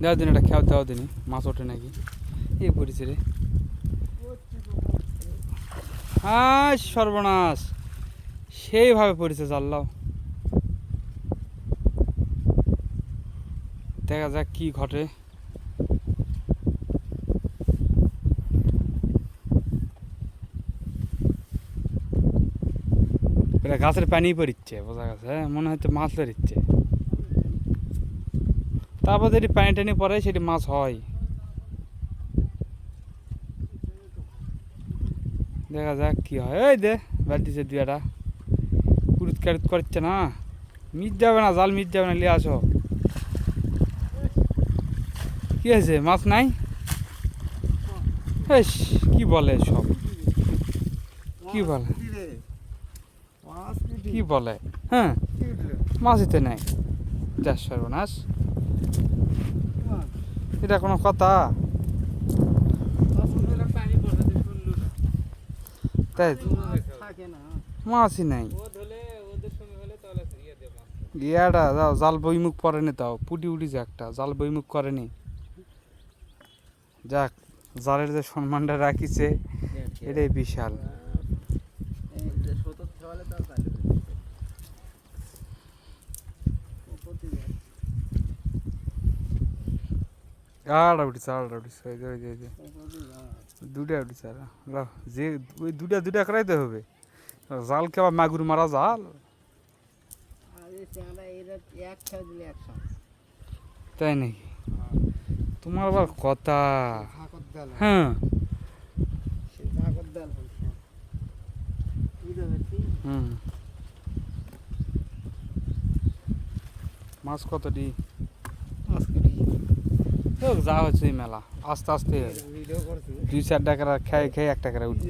দেওয়া দিন এটা খেয়াল দেওয়া দিনই মাছ ওঠে নাকি? এ পড়েছে রে। হ্যাঁ সর্বনাশ, সেইভাবে পড়েছে জানলাও। দেখা যাক কি ঘটে। গাছের পানি পড়িচ্ছে, বোঝা গেছে হ্যাঁ? মনে হচ্ছে মাছ ধরিচ্ছে। তারপর যদি পানি টানি পরে সেটি মাছ হয়। দেখা যাক কি হয়। ওই দে বাড়িতে দুই একটা কুরুত কারুত করছে না। মিট যাবে না জাল মিট যাবে না নিয়ে আসো। কি আছে মাছ নাই? এস কি বলে সব? কি বলে? কি বলে? হ্যাঁ মাছইতে নাই। যা সর্বনাশ। এটা কোনো কথা? তাই? মাছই নাই। ইয়াটা যাও জাল বইমুখ পড়েনি তাও। পুটি উঠিছে একটা জাল বইমুখ করেনি। যাক জালের যে সম্মানটা রাখিছে এটাই বিশাল। আড়া উঠিছে আড়া উঠিছে ওই যে ওই যে ওই যে। দুটা আর লাও, যে ওই দুটা দুটা করাইতে হবে। জাল কেবা মাগুর মারা জাল। আর তাই নাকি? তোমার আবার কথা। হ্যাঁ। মাছ কতটি আজকে হোক, যা হচ্ছে এই মেলা। আস্তে আস্তে দুই চার টাকা খেয়ে খেয়ে এক টাকা উঠছে